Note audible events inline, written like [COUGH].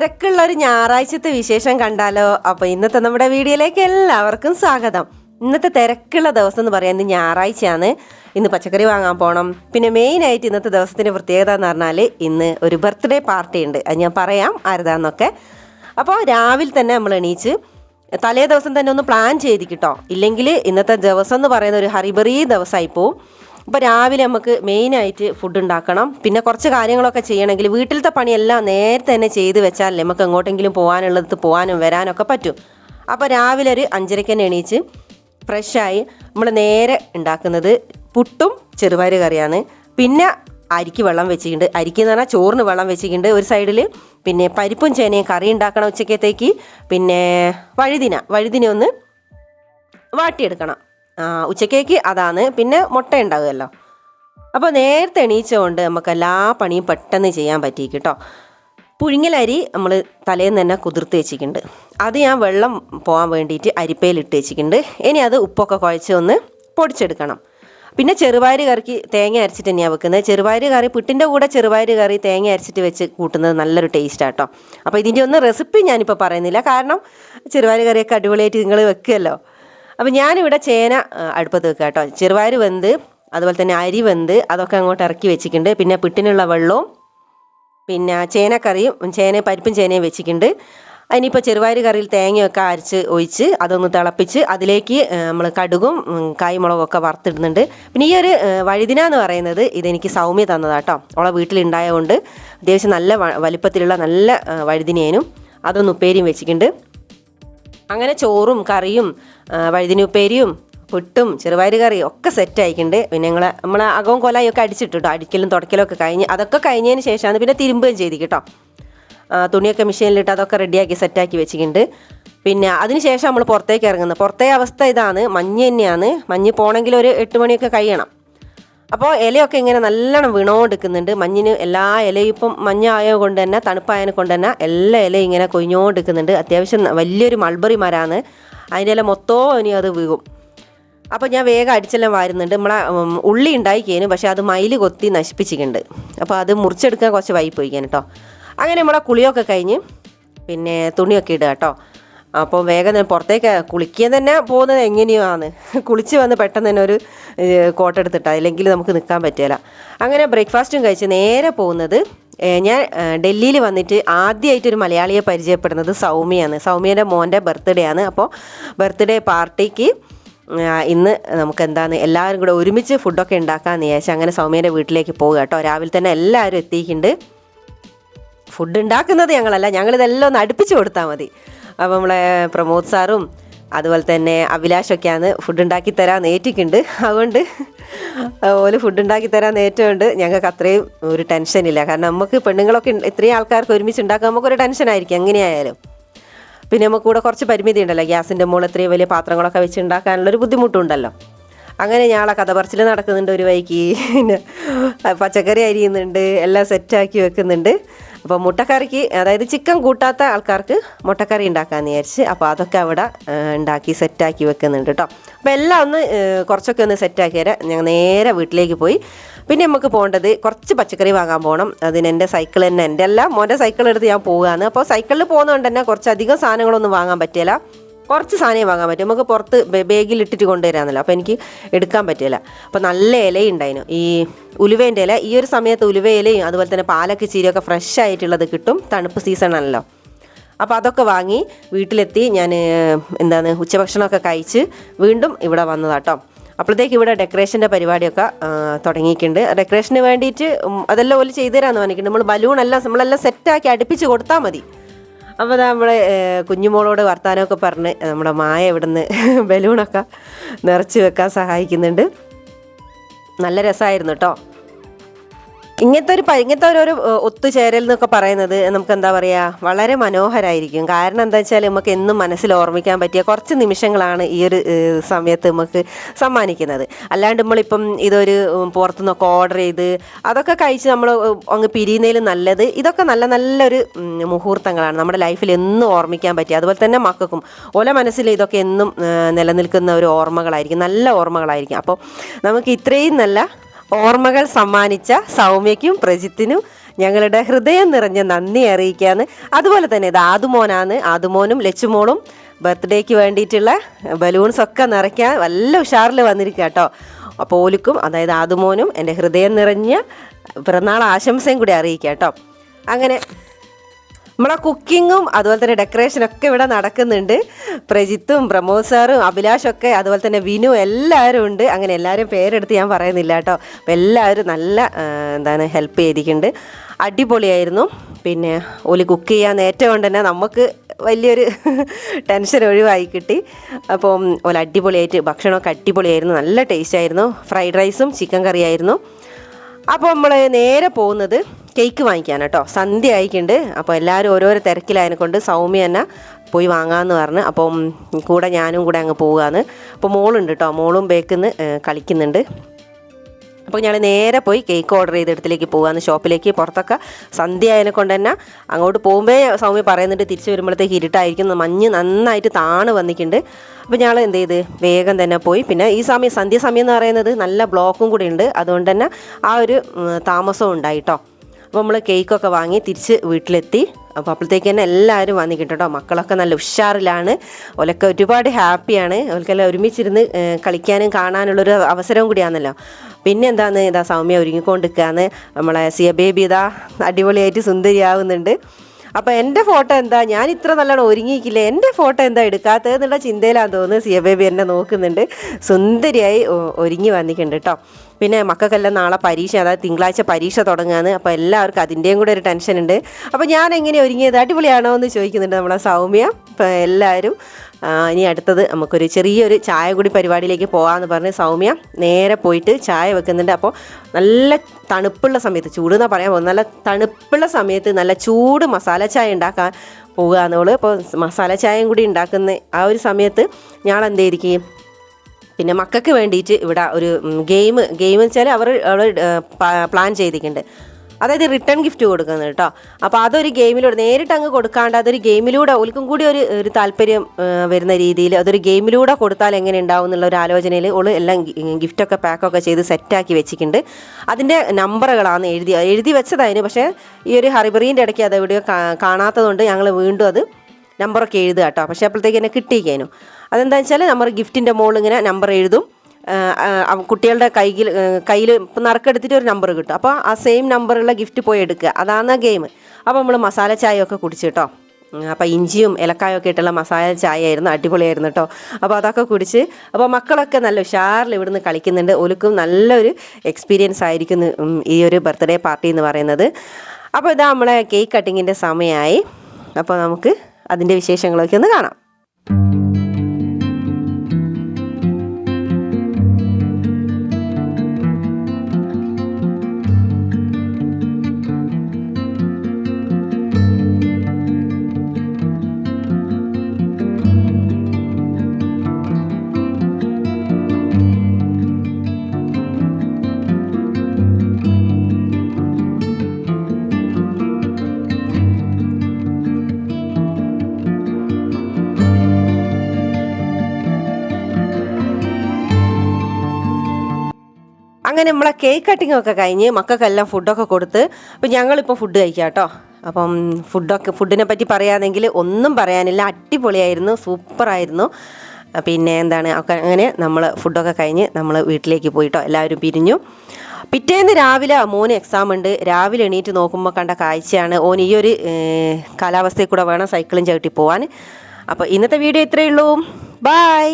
തിരക്കുള്ള ഒരു ഞായറാഴ്ചത്തെ വിശേഷം കണ്ടാലോ? അപ്പൊ ഇന്നത്തെ നമ്മുടെ വീഡിയോയിലേക്ക് എല്ലാവർക്കും സ്വാഗതം. ഇന്നത്തെ തിരക്കുള്ള ദിവസം എന്ന് പറയാൻ ഇന്ന് ഞായറാഴ്ചയാണ്. ഇന്ന് പച്ചക്കറി വാങ്ങാൻ പോകണം പിന്നെ മെയിൻ ആയിട്ട് ഇന്നത്തെ ദിവസത്തിന്റെ പ്രത്യേകത എന്ന് പറഞ്ഞാൽ ഇന്ന് ഒരു ബർത്ത്ഡേ പാർട്ടി ഉണ്ട്. അത് ഞാൻ പറയാം ആരതാന്നൊക്കെ. അപ്പോൾ രാവിലെ തന്നെ നമ്മൾ എണീച്ച് തലേ ദിവസം തന്നെ ഒന്ന് പ്ലാൻ ചെയ്തിട്ടോ ഇല്ലെങ്കിൽ ഇന്നത്തെ ദിവസം എന്ന് പറയുന്ന ഒരു ഹറിബറി ദിവസമായി പോവും. അപ്പോൾ രാവിലെ നമുക്ക് മെയിനായിട്ട് ഫുഡ് ഉണ്ടാക്കണം. പിന്നെ കുറച്ച് കാര്യങ്ങളൊക്കെ ചെയ്യണമെങ്കിൽ വീട്ടിലത്തെ പണിയെല്ലാം നേരത്തെ തന്നെ ചെയ്ത് വെച്ചാൽ നമുക്ക് എങ്ങോട്ടെങ്കിലും പോകാനുള്ളത് പോകാനും വരാനൊക്കെ പറ്റും. അപ്പോൾ രാവിലെ ഒരു അഞ്ചരയ്ക്ക് തന്നെ എണീച്ച് ഫ്രഷായി നമ്മൾ നേരെ ഉണ്ടാക്കുന്നത് പുട്ടും ചെറുപയർ കറിയാണ്. പിന്നെ അരിക്ക് വെള്ളം വെച്ചിട്ടുണ്ട്. അരിക്ക് എന്ന് പറഞ്ഞാൽ ചോറിന് വെള്ളം വെച്ചിട്ടുണ്ട്. ഒരു സൈഡിൽ പിന്നെ പരിപ്പും ചേനയും കറി ഉണ്ടാക്കണം ഉച്ചക്കത്തേക്ക്. പിന്നെ വഴുതിന. വഴുതിന ഒന്ന് വാട്ടിയെടുക്കണം. ഉച്ചക്കേക്ക് അതാണ്. പിന്നെ മുട്ട ഉണ്ടാകുമല്ലോ അപ്പോൾ നേരത്തെ എണീച്ചുകൊണ്ട് നമുക്ക് എല്ലാ പണിയും പെട്ടെന്ന് ചെയ്യാൻ പറ്റി കേട്ടോ. പുഴുങ്ങലരി നമ്മൾ തലേന്ന് തന്നെ കുതിർത്ത് വെച്ചിട്ടുണ്ട്. അത് ഞാൻ വെള്ളം പോകാൻ വേണ്ടിയിട്ട് അരിപ്പയിൽ ഇട്ട് വെച്ചിട്ടുണ്ട്. ഇനി അത് ഉപ്പൊക്കെ കുഴച്ച് ഒന്ന് പൊടിച്ചെടുക്കണം. പിന്നെ ചെറുപയർ കറിക്ക് തേങ്ങ അരച്ചിട്ട് തന്നെയാണ് വെക്കുന്നത്. ചെറുപയർ കറി പുട്ടിന്റെ കൂടെ ചെറുപയർ കറി തേങ്ങ അരച്ചിട്ട് വെച്ച് കൂട്ടുന്നത് നല്ലൊരു ടേസ്റ്റാണ് കേട്ടോ അപ്പോൾ ഇതിന്റെ ഒന്നും റെസിപ്പി ഞാനിപ്പോൾ പറയുന്നില്ല. കാരണം ചെറുപയർ കറിയൊക്കെ അടിപൊളിയായിട്ട് നിങ്ങൾ വെക്കുമല്ലോ അപ്പം ഞാനിവിടെ ചേന അടുപ്പത്ത് വെക്കുക കേട്ടോ. ചെറുപയർ വെന്ത് അതുപോലെ തന്നെ അരി വെന്ത് അതൊക്കെ അങ്ങോട്ട് ഇറക്കി വെച്ചിട്ടുണ്ട്. പിന്നെ പിട്ടിനുള്ള വെള്ളവും പിന്നെ ചേനക്കറിയും ചേന പരിപ്പും ചേനയും വെച്ചിട്ടുണ്ട്. അതിനിപ്പോൾ ചെറുപയർ കറിയിൽ തേങ്ങയൊക്കെ അരച്ച് ഒഴിച്ച് അതൊന്ന് തിളപ്പിച്ച് അതിലേക്ക് നമ്മൾ കടുകും കായ്മുളകൊക്കെ വറുത്തിടുന്നുണ്ട്. പിന്നെ ഈ ഒരു വഴുതിന എന്ന് പറയുന്നത് ഇതെനിക്ക് സൗമ്യ തന്നതാട്ടോ അവളെ വീട്ടിലുണ്ടായതുകൊണ്ട് അത്യാവശ്യം നല്ല വലുപ്പത്തിലുള്ള നല്ല വഴുതിനേനും അതൊന്ന് ഉപ്പേരിയും വെച്ചിട്ടുണ്ട്. അങ്ങനെ ചോറും കറിയും വഴുതിനുപ്പേരിയും പുട്ടും ചെറുപയർ കറിയും ഒക്കെ സെറ്റ് ആയിട്ടുണ്ട് പിന്നെ ഞങ്ങൾ നമ്മൾ അകവും കൊലയൊക്കെ അടിച്ചിട്ടു കേട്ടോ അടിക്കലും തുടക്കലും ഒക്കെ കഴിഞ്ഞ് അതൊക്കെ കഴിഞ്ഞതിന് ശേഷമാണ് പിന്നെ തിരുമ്പുകയും ചെയ്ത് കേട്ടോ തുണിയൊക്കെ മെഷീനിലിട്ട് അതൊക്കെ റെഡിയാക്കി സെറ്റാക്കി വെച്ചിട്ടുണ്ട് പിന്നെ അതിന് ശേഷം നമ്മൾ പുറത്തേക്ക് ഇറങ്ങുന്നത്. പുറത്തെ അവസ്ഥ ഇതാണ്. മഞ്ഞ് തന്നെയാണ്. മഞ്ഞ് പോകണമെങ്കിൽ ഒരു എട്ട് മണിയൊക്കെ കഴിയണം. അപ്പോൾ ഇലയൊക്കെ ഇങ്ങനെ നല്ലോണം വീണോണ്ടിരിക്കുന്നുണ്ട്. മഞ്ഞിന് എല്ലാ ഇലയും ഇപ്പം മഞ്ഞായ കൊണ്ട് തന്നെ തണുപ്പായതിനെ കൊണ്ട് തന്നെ എല്ലാ ഇലയും ഇങ്ങനെ കൊഴിഞ്ഞോണ്ടിരിക്കുന്നുണ്ട്. അത്യാവശ്യം വലിയൊരു മൾബറി മരാന്ന് അതിന്റെ ഇല മൊത്തവും ഇനി അത് വീകും അപ്പോൾ ഞാൻ വേഗം അടിച്ചെല്ലാം വാരുന്നുണ്ട്. നമ്മളെ ഉള്ളി ഉണ്ടായിക്കേനു. പക്ഷേ അത് മയിൽ കൊത്തി നശിപ്പിച്ചിട്ടുണ്ട്. അപ്പോൾ അത് മുറിച്ചെടുക്കാൻ കുറച്ച് വൈപ്പ് പോയിക്കാൻ കേട്ടോ അങ്ങനെ നമ്മളെ കുളിയൊക്കെ കഴിഞ്ഞ് പിന്നെ തുണിയൊക്കെ ഇടുക കേട്ടോ അപ്പോൾ വേഗം തന്നെ പുറത്തേക്ക് കുളിക്കാൻ തന്നെ പോകുന്നത് എങ്ങനെയാണ് [LAUGHS] കുളിച്ച് വന്ന് പെട്ടെന്ന് തന്നെ ഒരു കോട്ട എടുത്തിട്ടാ. അല്ലെങ്കിൽ നമുക്ക് നിൽക്കാൻ പറ്റില്ല അങ്ങനെ ബ്രേക്ക്ഫാസ്റ്റും കഴിച്ച് നേരെ പോകുന്നത് ഞാൻ ഡൽഹിയിൽ വന്നിട്ട് ആദ്യമായിട്ട് ഒരു മലയാളിയെ പരിചയപ്പെടുന്നത് സൗമ്യയാണ്. സൗമ്യയുടെ മോന്റെ ബർത്ത്ഡേ ആണ്. അപ്പോൾ ബർത്ത്ഡേ പാർട്ടിക്ക് ഇന്ന് നമുക്ക് എന്താണ് എല്ലാവരും കൂടെ ഒരുമിച്ച് ഫുഡൊക്കെ ഉണ്ടാക്കാമെന്ന് വിചാരിച്ചു അങ്ങനെ സൗമ്യയുടെ വീട്ടിലേക്ക് പോകുക കേട്ടോ. രാവിലെ തന്നെ എല്ലാവരും എത്തിയിട്ടുണ്ട്. ഫുഡ് ഉണ്ടാക്കുന്നത് ഞങ്ങളല്ല. ഞങ്ങളിതെല്ലാം ഒന്ന് അടുപ്പിച്ച് കൊടുത്താൽ മതി. അപ്പോൾ നമ്മളെ പ്രമോദ് സാറും അതുപോലെ തന്നെ അഭിലാഷൊക്കെയാണ് ഫുഡ് ഉണ്ടാക്കി തരാൻ ഏറ്റിക്കുണ്ട് അതുകൊണ്ട് അതുപോലെ ഫുഡ് ഉണ്ടാക്കി തരാൻ ഏറ്റുകൊണ്ട് ഞങ്ങൾക്ക് അത്രയും ഒരു ടെൻഷനില്ല കാരണം നമുക്ക് പെണ്ണുങ്ങളൊക്കെ ഇത്രയും ആൾക്കാർക്ക് ഒരുമിച്ച് ഉണ്ടാക്കാൻ നമുക്കൊരു ടെൻഷനായിരിക്കും എങ്ങനെയായാലും. പിന്നെ നമുക്ക് കൂടെ കുറച്ച് പരിമിതി ഉണ്ടല്ലോ ഗ്യാസിന്റെ മുകളിൽ ഇത്രയും വലിയ പാത്രങ്ങളൊക്കെ വെച്ച് ഉണ്ടാക്കാനുള്ളൊരു ബുദ്ധിമുട്ടുണ്ടല്ലോ. അങ്ങനെ ഞാളെ കഥ പറച്ചിൽ നടക്കുന്നുണ്ട് ഒരു വൈക്ക് പിന്നെ പച്ചക്കറി അരിയുന്നുണ്ട് എല്ലാം സെറ്റാക്കി വെക്കുന്നുണ്ട്. അപ്പോൾ മുട്ടക്കറിക്ക് അതായത് ചിക്കൻ കൂട്ടാത്ത ആൾക്കാർക്ക് മുട്ടക്കറി ഉണ്ടാക്കാമെന്ന് വിചാരിച്ച് അപ്പോൾ അതൊക്കെ അവിടെ ഉണ്ടാക്കി സെറ്റാക്കി വെക്കുന്നുണ്ട് കേട്ടോ. അപ്പോൾ എല്ലാം ഒന്ന് കുറച്ചൊക്കെ ഒന്ന് സെറ്റാക്കി തരാം. ഞങ്ങൾ നേരെ വീട്ടിലേക്ക് പോയി. പിന്നെ നമുക്ക് പോകേണ്ടത് കുറച്ച് പച്ചക്കറി വാങ്ങാൻ പോകണം അതിന് എന്റെ സൈക്കിൾ തന്നെ എന്റെ എല്ലാം മോന്റെ സൈക്കിൾ എടുത്ത് ഞാൻ പോവുകയാണ്. അപ്പോൾ സൈക്കിളിൽ പോകുന്നതുകൊണ്ട് തന്നെ കുറച്ചധികം സാധനങ്ങളൊന്നും വാങ്ങാൻ പറ്റില്ല കുറച്ച് സാധനം വാങ്ങാൻ പറ്റും. നമുക്ക് പുറത്ത് ബേഗിൽ ഇട്ടിട്ട് കൊണ്ടുവരാമെന്നല്ലോ അപ്പോൾ എനിക്ക് എടുക്കാൻ പറ്റില്ല. അപ്പോൾ നല്ല ഇലയുണ്ടായിരുന്നു ഈ ഉലുവേന്റെ ഇല ഈ ഒരു സമയത്ത് ഉലുവ ഇലയും അതുപോലെ തന്നെ പാലക്ക് ചീരയൊക്കെ ഫ്രഷ് ആയിട്ടുള്ളത് കിട്ടും. തണുപ്പ് സീസണാണല്ലോ അപ്പോൾ അതൊക്കെ വാങ്ങി വീട്ടിലെത്തി ഞാൻ എന്താണ് ഉച്ചഭക്ഷണമൊക്കെ കഴിച്ച് വീണ്ടും ഇവിടെ വന്നതാട്ടോ. അപ്പോഴത്തേക്ക് ഇവിടെ ഡെക്കറേഷന്റെ പരിപാടിയൊക്കെ തുടങ്ങിയിട്ടുണ്ട്. ഡെക്കറേഷന് വേണ്ടിയിട്ട് അതെല്ലാം ഓൽ ചെയ്തു തരാമെന്ന് പറഞ്ഞിട്ടുണ്ട് നമ്മൾ ബലൂണെല്ലാം നമ്മളെല്ലാം സെറ്റാക്കി അടുപ്പിച്ച് കൊടുത്താൽ മതി. അപ്പോൾ നമ്മളെ കുഞ്ഞുമോളോട് വർത്താനമൊക്കെ പറഞ്ഞ് നമ്മുടെ മായ ഇവിടുന്ന് [LAUGHS] ബലൂണൊക്കെ നിറച്ച് വെക്കാൻ സഹായിക്കുന്നുണ്ട്. നല്ല രസമായിരുന്നു കേട്ടോ ഇങ്ങനത്തെ ഒരു ഇങ്ങനത്തെ ഒരു ഒത്തുചേരൽ എന്നൊക്കെ പറയുന്നത് നമുക്ക് എന്താ പറയുക വളരെ മനോഹരമായിരിക്കും കാരണം എന്താ വെച്ചാൽ നമുക്ക് എന്നും മനസ്സിൽ ഓർമ്മിക്കാൻ പറ്റിയ കുറച്ച് നിമിഷങ്ങളാണ് ഈ ഒരു സമയത്ത് നമുക്ക് സമ്മാനിക്കുന്നത്. അല്ലാണ്ട് നമ്മളിപ്പം ഇതൊരു പുറത്തുനിന്നൊക്കെ ഓർഡർ ചെയ്ത് അതൊക്കെ കഴിച്ച് നമ്മൾ അങ്ങ് പിരിയുന്നതിലും നല്ലത് ഇതൊക്കെ നല്ല നല്ലൊരു മുഹൂർത്തങ്ങളാണ്. നമ്മുടെ ലൈഫിൽ എന്നും ഓർമ്മിക്കാൻ പറ്റിയ അതുപോലെ തന്നെ മക്കൾക്കും. ഓല മനസ്സിൽ ഇതൊക്കെ എന്നും നിലനിൽക്കുന്ന ഒരു ഓർമ്മകളായിരിക്കും നല്ല ഓർമ്മകളായിരിക്കും. അപ്പോൾ നമുക്ക് ഇത്രയും നല്ല ഓർമ്മകൾ സമ്മാനിച്ച സൗമ്യയ്ക്കും പ്രജിത്തിനും ഞങ്ങളുടെ ഹൃദയം നിറഞ്ഞ നന്ദി അറിയിക്കാന്ന് അതുപോലെ തന്നെ ഇത് ആദുമോനാണ്. ആദുമോനും ലച്ചുമോളും ബർത്ത്ഡേക്ക് വേണ്ടിയിട്ടുള്ള ബലൂൺസ് ഒക്കെ നിറയ്ക്കാൻ നല്ല ഉഷാറിൽ വന്നിരിക്കുക കേട്ടോ. അപ്പോൾ ഓലിക്കും അതായത് ആദുമോനും എന്റെ ഹൃദയം നിറഞ്ഞ പിറന്നാൾ ആശംസയും കൂടി അറിയിക്കാം കേട്ടോ. അങ്ങനെ നമ്മളെ കുക്കിങ്ങും അതുപോലെ തന്നെ ഡെക്കറേഷനൊക്കെ ഇവിടെ നടക്കുന്നുണ്ട്. പ്രജിത്തും പ്രമോദ് സാറും അഭിലാഷൊക്കെ അതുപോലെ തന്നെ വിനു എല്ലാവരും ഉണ്ട്. അങ്ങനെ എല്ലാവരും പേരെടുത്ത് ഞാൻ പറയുന്നില്ല കേട്ടോ. അപ്പോൾ എല്ലാവരും നല്ല എന്താണ് ഹെൽപ്പ് ചെയ്തിട്ടുണ്ട് അടിപൊളിയായിരുന്നു. പിന്നെ ഓലി കുക്ക് ചെയ്യാൻ നേറ്റം കൊണ്ട് തന്നെ നമുക്ക് വലിയൊരു [LAUGHS] ടെൻഷൻ ഒഴിവായി കിട്ടി. അപ്പം ഓല അടിപൊളിയായിട്ട് ഭക്ഷണമൊക്കെ അടിപൊളിയായിരുന്നു. നല്ല ടേസ്റ്റ് ആയിരുന്നു. ഫ്രൈഡ് റൈസും ചിക്കൻ കറിയായിരുന്നു അപ്പോൾ നമ്മൾ നേരെ പോകുന്നത് കേക്ക് വാങ്ങിക്കാൻ കേട്ടോ സന്ധ്യ ആയിക്കുണ്ട് അപ്പോൾ എല്ലാവരും ഓരോരോ തിരക്കിലായതിനെ കൊണ്ട് സൗമ്യ തന്നെ പോയി വാങ്ങാമെന്ന് പറഞ്ഞ്. അപ്പം കൂടെ ഞാനും കൂടെ അങ്ങ് പോകാമെന്ന് അപ്പോൾ മോളുണ്ട് കേട്ടോ മോളും ബേക്കിൽ നിന്ന് കളിക്കുന്നുണ്ട്. അപ്പോൾ ഞാൻ നേരെ പോയി കേക്ക് ഓർഡർ ചെയ്ത് ഇടത്തിലേക്ക് പോകാമെന്ന് ഷോപ്പിലേക്ക് പുറത്തൊക്കെ സന്ധ്യ ആയതിനെ കൊണ്ട് തന്നെ അങ്ങോട്ട് പോകുമ്പേ സൗമ്യ പറയുന്നുണ്ട് തിരിച്ചു വരുമ്പോഴത്തേക്ക് ഇരുട്ടായിരിക്കും മഞ്ഞ് നന്നായിട്ട് താണ് വന്നിട്ടുണ്ട് അപ്പോൾ ഞങ്ങൾ എന്ത് ചെയ്ത്? വേഗം തന്നെ പോയി. പിന്നെ ഈ സമയം സന്ധ്യ സമയം എന്ന് പറയുന്നത് നല്ല ബ്ലോക്കും കൂടി ഉണ്ട് അതുകൊണ്ട് തന്നെ ആ ഒരു താമസവും ഉണ്ടായിട്ടോ അപ്പോൾ നമ്മൾ കേക്കൊക്കെ വാങ്ങി തിരിച്ച് വീട്ടിലെത്തി. അപ്പോൾ അപ്പോഴത്തേക്ക് തന്നെ എല്ലാവരും വന്നിക്കും കേട്ടോ മക്കളൊക്കെ നല്ല ഉഷാറിലാണ്. ഓലൊക്കെ ഒരുപാട് ഹാപ്പിയാണ്. ഓൽക്കെല്ലാം ഒരുമിച്ചിരുന്ന് കളിക്കാനും കാണാനുള്ളൊരു അവസരവും കൂടിയാണല്ലോ. പിന്നെ എന്താന്ന് ഇതാ സൗമ്യ ഒരുങ്ങിക്കൊണ്ടിരിക്കുകയാണ് നമ്മളെ സിയ ബേബി ഇതാ അടിപൊളിയായിട്ട് സുന്ദരിയാവുന്നുണ്ട്. അപ്പോൾ എന്റെ ഫോട്ടോ എന്താ? ഞാൻ ഇത്ര നല്ലോണം ഒരുങ്ങിയിക്കില്ല? എന്റെ ഫോട്ടോ എന്താ എടുക്കാത്തത് എന്നുള്ള ചിന്തയിലാന്ന് തോന്നുന്നു സിയ ബേബി എന്നെ നോക്കുന്നുണ്ട്. സുന്ദരിയായി ഒരുങ്ങി വന്നിട്ടുണ്ട് കേട്ടോ പിന്നെ മക്കൾക്കെല്ലാം നാളെ പരീക്ഷ അതായത് തിങ്കളാഴ്ച പരീക്ഷ തുടങ്ങാന്ന്. അപ്പോൾ എല്ലാവർക്കും അതിന്റെയും കൂടെ ഒരു ടെൻഷൻ ഉണ്ട് അപ്പോൾ ഞാൻ എങ്ങനെ ഒരുങ്ങിയത്? അടിപൊളിയാണോ എന്ന് ചോദിക്കുന്നുണ്ട് നമ്മളെ സൗമ്യ. അപ്പോൾ എല്ലാവരും ഇനി അടുത്തത് നമുക്കൊരു ചെറിയൊരു ചായ കൂടി പരിപാടിയിലേക്ക് പോകാമെന്ന് പറഞ്ഞ് സൗമ്യ നേരെ പോയിട്ട് ചായ വെക്കുന്നുണ്ട്. അപ്പോൾ നല്ല തണുപ്പുള്ള സമയത്ത് ചൂട് എന്നാൽ പറയാൻ പോകുന്നത്? നല്ല തണുപ്പുള്ള സമയത്ത് നല്ല ചൂട് മസാല ചായ ഉണ്ടാക്കാൻ പോകുകയെന്നുള്ളൂ അപ്പോൾ മസാല ചായയും കൂടി ഉണ്ടാക്കുന്ന ആ ഒരു സമയത്ത് ഞാൻ എന്ത് ചെയ്തിരിക്കും പിന്നെ മക്കൾക്ക് വേണ്ടിയിട്ട് ഇവിടെ ഒരു ഗെയിം ഗെയിം വെച്ചാൽ അവർ അവർ പ്ലാൻ ചെയ്തിട്ടുണ്ട് അതായത് റിട്ടേൺ ഗിഫ്റ്റ് കൊടുക്കുന്നത് കേട്ടോ അപ്പോൾ അതൊരു ഗെയിമിലൂടെ നേരിട്ട് അങ്ങ് കൊടുക്കാണ്ട് അതൊരു ഗെയിമിലൂടെ ഓൽക്കും കൂടി ഒരു ഒരു താല്പര്യം വരുന്ന രീതിയിൽ അതൊരു ഗെയിമിലൂടെ കൊടുത്താൽ എങ്ങനെ ഉണ്ടാവും എന്നുള്ള ഒരു ആലോചനയിൽ ഓൾ എല്ലാം ഗിഫ്റ്റൊക്കെ പാക്കൊക്കെ ചെയ്ത് സെറ്റാക്കി വെച്ചിട്ടുണ്ട്. അതിന്റെ നമ്പറുകളാണ് എഴുതി എഴുതി വെച്ചതായിരുന്നു പക്ഷേ ഈ ഒരു ഹറിബറീന്റെ ഇടയ്ക്ക് അത് എവിടെയോ കാണാത്തതുകൊണ്ട് ഞങ്ങൾ വീണ്ടും അത് നമ്പറൊക്കെ എഴുതുക കേട്ടോ പക്ഷേ അപ്പോഴത്തേക്ക് എന്നെ കിട്ടിയിക്കാനും അതെന്താ വെച്ചാൽ നമ്മൾ ഗിഫ്റ്റിന്റെ മുകളിൽ ഇങ്ങനെ നമ്പർ എഴുതും. കുട്ടികളുടെ കയ്യിൽ കയ്യിൽ ഇപ്പം നറുക്കെടുത്തിട്ട് ഒരു നമ്പർ കിട്ടും. അപ്പോൾ ആ സെയിം നമ്പറുള്ള ഗിഫ്റ്റ് പോയി എടുക്കുക. അതാണ് ഗെയിം അപ്പോൾ നമ്മൾ മസാല ചായയൊക്കെ കുടിച്ചു കേട്ടോ. അപ്പോൾ ഇഞ്ചിയും ഇലക്കായും ഒക്കെ ഇട്ടുള്ള മസാല ചായ ആയിരുന്നു അടിപൊളിയായിരുന്നു കേട്ടോ. അപ്പോൾ അതൊക്കെ കുടിച്ച് അപ്പോൾ മക്കളൊക്കെ നല്ല ഉഷാറിൽ ഇവിടുന്ന് കളിക്കുന്നുണ്ട്. ഒലുക്കും നല്ലൊരു എക്സ്പീരിയൻസ് ആയിരിക്കും ഈ ഒരു ബർത്ത്ഡേ പാർട്ടി എന്ന് പറയുന്നത്. അപ്പോൾ ഇതാ നമ്മളെ കേക്ക് കട്ടിങ്ങിന്റെ സമയമായി. അപ്പോൾ നമുക്ക് അതിന്റെ വിശേഷങ്ങളൊക്കെ ഒന്ന് കാണാം. അങ്ങനെ നമ്മളെ കേക്ക് കട്ടിംഗ് ഒക്കെ കഴിഞ്ഞ് മക്കൾക്കെല്ലാം ഫുഡൊക്കെ കൊടുത്ത് അപ്പം ഞങ്ങളിപ്പോൾ ഫുഡ് കഴിക്കാം കേട്ടോ. അപ്പം ഫുഡൊക്കെ ഫുഡിനെ പറ്റി പറയാമെങ്കിൽ ഒന്നും പറയാനില്ല. അടിപൊളിയായിരുന്നു സൂപ്പറായിരുന്നു പിന്നെ എന്താണ് അങ്ങനെ നമ്മൾ ഫുഡൊക്കെ കഴിഞ്ഞ് നമ്മൾ വീട്ടിലേക്ക് പോയിട്ടോ എല്ലാവരും പിരിഞ്ഞു. പിറ്റേന്ന് രാവിലെ മോന് എക്സാം ഉണ്ട്. രാവിലെ എണീറ്റ് നോക്കുമ്പോൾ കണ്ട കാഴ്ചയാണ്. ഓൻ ഈ ഒരു കാലാവസ്ഥയിൽ കൂടെ വേണം സൈക്കിളും ചവിട്ടി പോവാൻ. അപ്പോൾ ഇന്നത്തെ വീഡിയോ ഇത്രയേ ഉള്ളൂ. ബായ്